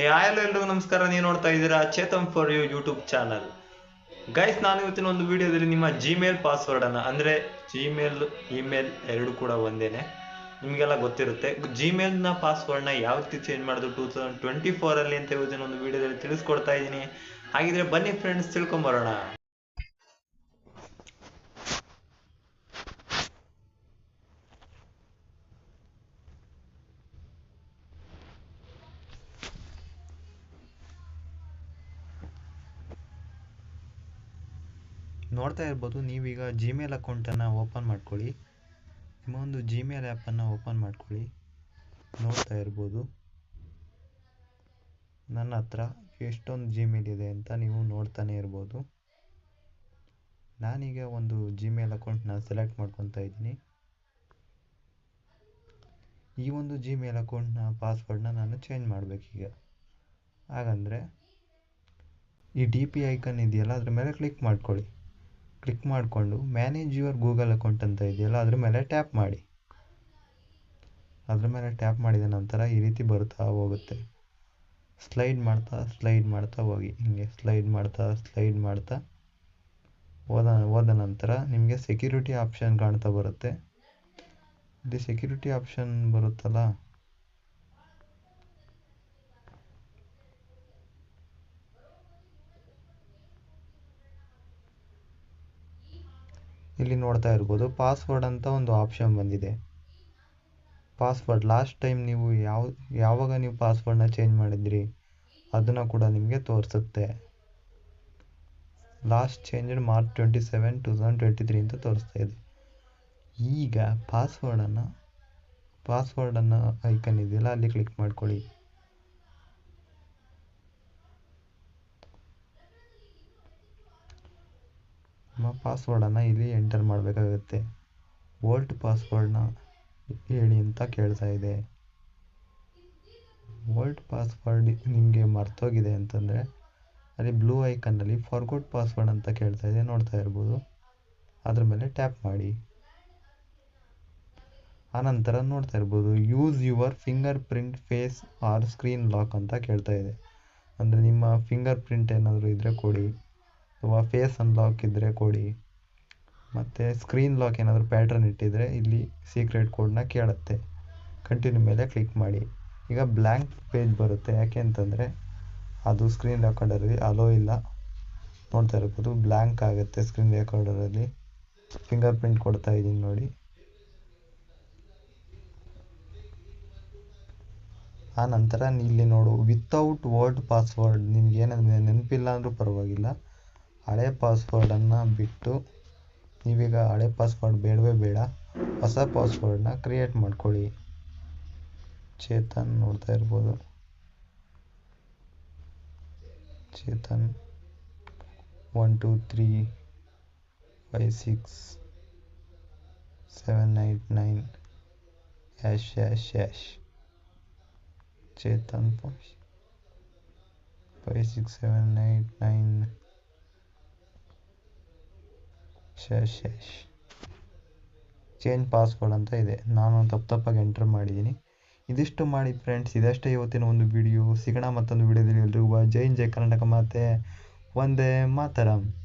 ಏ ಆಯಲ್ಲ ಎಲ್ರಿಗೂ ನಮಸ್ಕಾರ. ನೀವು ನೋಡ್ತಾ ಇದ್ದೀರಾ Chetan for you YouTube channel guys ನಾನು ಇವತ್ತಿನ ಒಂದು ವಿಡಿಯೋದಲ್ಲಿ ನಿಮ್ಮ ಜಿಮೇಲ್ ಪಾಸ್ವರ್ಡನ್ನು ಅಂದರೆ ಜಿಮೇಲ್ ಇಮೇಲ್ ಎರಡು ಕೂಡ ಒಂದೇನೆ. ನಿಮಗೆಲ್ಲ ಗೊತ್ತಿರುತ್ತೆ. ಜಿಮೇಲ್ನ ಪಾಸ್ವರ್ಡ್ನ ಯಾವ ರೀತಿ ಚೇಂಜ್ ಮಾಡಿದ್ರು ಟೂ ತೌಸಂಡ್ ಟ್ವೆಂಟಿ ಫೋರಲ್ಲಿ ಅಂತ ಇವತ್ತಿನ ಒಂದು ವಿಡಿಯೋದಲ್ಲಿ ತಿಳಿಸ್ಕೊಡ್ತಾ ಇದ್ದೀನಿ. ಹಾಗಿದ್ರೆ ಬನ್ನಿ ಫ್ರೆಂಡ್ಸ್ ತಿಳ್ಕೊಂಬರೋಣ. ನೋಡ್ತಾ ಇರ್ಬೋದು, ನೀವೀಗ ಜಿಮೇಲ್ ಅಕೌಂಟನ್ನು ಓಪನ್ ಮಾಡ್ಕೊಳ್ಳಿ. ನಿಮ್ಮ ಒಂದು ಜಿಮೇಲ್ ಆ್ಯಪನ್ನು ಓಪನ್ ಮಾಡ್ಕೊಳ್ಳಿ. ನೋಡ್ತಾ ಇರ್ಬೋದು. ನನ್ನ ಹತ್ರ ಎಷ್ಟೊಂದು ಜಿಮೇಲ್ ಇದೆ ಅಂತ ನೀವು ನೋಡ್ತಾನೆ ಇರ್ಬೋದು. ನಾನೀಗ ಒಂದು ಜಿಮೇಲ್ ಅಕೌಂಟ್ನ ಸೆಲೆಕ್ಟ್ ಮಾಡ್ಕೊತಾ ಇದ್ದೀನಿ. ಈ ಒಂದು ಜಿಮೇಲ್ ಅಕೌಂಟ್ನ ಪಾಸ್ವರ್ಡನ್ನ ನಾನು ಚೇಂಜ್ ಮಾಡಬೇಕೀಗ. ಹಾಗಂದರೆ ಈ ಡಿ ಪಿ ಐಕನ್ ಇದೆಯಲ್ಲ, ಅದ್ರ ಮೇಲೆ ಕ್ಲಿಕ್ ಮಾಡ್ಕೊಳ್ಳಿ. ಕ್ಲಿಕ್ ಮಾಡಿಕೊಂಡು ಮ್ಯಾನೇಜ್ ಯುವರ್ ಗೂಗಲ್ ಅಕೌಂಟ್ ಅಂತ ಇದೆಯಲ್ಲ, ಅದ್ರ ಮೇಲೆ ಟ್ಯಾಪ್ ಮಾಡಿ. ಅದ್ರ ಮೇಲೆ ಟ್ಯಾಪ್ ಮಾಡಿದ ನಂತರ ಈ ರೀತಿ ಬರ್ತಾ ಹೋಗುತ್ತೆ. ಸ್ಲೈಡ್ ಮಾಡ್ತಾ ಸ್ಲೈಡ್ ಮಾಡ್ತಾ ಹೋಗಿ. ಹಿಂಗೆ ಸ್ಲೈಡ್ ಮಾಡ್ತಾ ಸ್ಲೈಡ್ ಮಾಡ್ತಾ ಹೋದ ಹೋದ ನಂತರ ನಿಮಗೆ ಸೆಕ್ಯೂರಿಟಿ ಆಪ್ಷನ್ ಕಾಣ್ತಾ ಬರುತ್ತೆ. ಇಲ್ಲಿ ಸೆಕ್ಯೂರಿಟಿ ಆಪ್ಷನ್ ಬರುತ್ತಲ್ಲ? ಇಲ್ಲಿ ನೋಡ್ತಾ ಇರ್ಬೋದು ಪಾಸ್ವರ್ಡ್ ಅಂತ ಒಂದು ಆಪ್ಷನ್ ಬಂದಿದೆ. ಪಾಸ್ವರ್ಡ್ ಲಾಸ್ಟ್ ಟೈಮ್ ನೀವು ಯಾವ, ಯಾವಾಗ ನೀವು ಪಾಸ್ವರ್ಡ್ನ ಚೇಂಜ್ ಮಾಡಿದ್ರಿ, ಅದನ್ನು ಕೂಡ ನಿಮಗೆ ತೋರಿಸುತ್ತೆ. Last changed March twenty seven two thousand twenty three ಅಂತ ತೋರಿಸ್ತಾ ಇದೆ. ಈಗ ಪಾಸ್ವರ್ಡನ್ನು ಪಾಸ್ವರ್ಡನ್ನು ಐಕನ್ ಇದೆಯಲ್ಲ, ಅಲ್ಲಿ ಕ್ಲಿಕ್ ಮಾಡ್ಕೊಳ್ಳಿ. ನಿಮ್ಮ ಪಾಸ್ವರ್ಡನ್ನು ಇಲ್ಲಿ ಎಂಟರ್ ಮಾಡಬೇಕಾಗುತ್ತೆ. ಓಲ್ಡ್ ಪಾಸ್ವರ್ಡನ್ನ ಹೇಳಿ ಅಂತ ಕೇಳ್ತಾ ಇದೆ. ಓಲ್ಡ್ ಪಾಸ್ವರ್ಡ್ ನಿಮಗೆ ಮರ್ತೋಗಿದೆ ಅಂತಂದರೆ ಅಲ್ಲಿ ಬ್ಲೂ ಐಕನ್ನಲ್ಲಿ ಫಾರ್ಗೋಟ್ ಪಾಸ್ವರ್ಡ್ ಅಂತ ಕೇಳ್ತಾ ಇದೆ, ನೋಡ್ತಾ ಇರ್ಬೋದು. ಅದ್ರ ಮೇಲೆ ಟ್ಯಾಪ್ ಮಾಡಿ. ಆನಂತರ ನೋಡ್ತಾ ಇರ್ಬೋದು use your fingerprint face or screen lock ಅಂತ ಕೇಳ್ತಾ ಇದೆ. ಅಂದರೆ ನಿಮ್ಮ ಫಿಂಗರ್ ಪ್ರಿಂಟ್ ಏನಾದರೂ ಇದ್ದರೆ ಕೊಡಿ. ಅಥವಾ ಫೇಸ್ ಅನ್ಲಾಕ್ ಇದ್ದರೆ ಕೊಡಿ. ಮತ್ತು ಸ್ಕ್ರೀನ್ ಲಾಕ್ ಏನಾದರೂ ಪ್ಯಾಟ್ರನ್ ಇಟ್ಟಿದ್ರೆ ಇಲ್ಲಿ ಸೀಕ್ರೆಟ್ ಕೋಡ್ನ ಕೇಳುತ್ತೆ. ಕಂಟಿನ್ಯೂ ಮೇಲೆ ಕ್ಲಿಕ್ ಮಾಡಿ. ಈಗ ಬ್ಲ್ಯಾಂಕ್ ಪೇಜ್ ಬರುತ್ತೆ. ಯಾಕೆ ಅಂತಂದರೆ ಅದು ಸ್ಕ್ರೀನ್ ರೆಕಾರ್ಡರಲ್ಲಿ ಅಲೋ ಇಲ್ಲ. ನೋಡ್ತಾ ಇರ್ಬೋದು ಬ್ಲ್ಯಾಂಕ್ ಆಗುತ್ತೆ ಸ್ಕ್ರೀನ್ ರೆಕಾರ್ಡರಲ್ಲಿ ಫಿಂಗರ್ ಪ್ರಿಂಟ್ ಕೊಡ್ತಾ ಇದ್ದೀನಿ ನೋಡಿ. ಆ ನಂತರ ಇಲ್ಲಿ ನೋಡು ವಿತೌಟ್ ವರ್ಡ್ ಪಾಸ್ವರ್ಡ್ ನಿಮ್ಗೆ ಏನಾದ್ರು ನೆನಪಿಲ್ಲ ಅಂದರೂ ಪರವಾಗಿಲ್ಲ. ಹಳೆ ಪಾಸ್ವರ್ಡನ್ನು ಬಿಟ್ಟು ನೀವೀಗ ಹಳೆ ಪಾಸ್ವರ್ಡ್ ಬೇಡವೇ ಬೇಡ, ಹೊಸ ಪಾಸ್ವರ್ಡ್ನ ಕ್ರಿಯೇಟ್ ಮಾಡ್ಕೊಳ್ಳಿ. ಚೇತನ್ ನೋಡ್ತಾ ಇರ್ಬೋದು. Chetan one two three five six seven eight nine ash ash ash Chetan five six seven eight nine ಶ್ಯಾಶ್ ಶ್ಯಾಶ್ change password ಅಂತ ಇದೆ. ನಾನು ತಪ್ಪು ತಪ್ಪಾಗಿ ಎಂಟರ್ ಮಾಡಿದ್ದೀನಿ. ಇದಿಷ್ಟು ಮಾಡಿ ಫ್ರೆಂಡ್ಸ್. ಇದಷ್ಟೇ ಇವತ್ತಿನ ಒಂದು ವಿಡಿಯೋ. ಸಿಗೋಣ ಮತ್ತೊಂದು ವಿಡಿಯೋದಲ್ಲಿ ಎಲ್ರಿಗೂ. ಜೈ ಜೈ ಕರ್ನಾಟಕ ಮಾತೆ. ಒಂದೇ ಮಾತರಂ.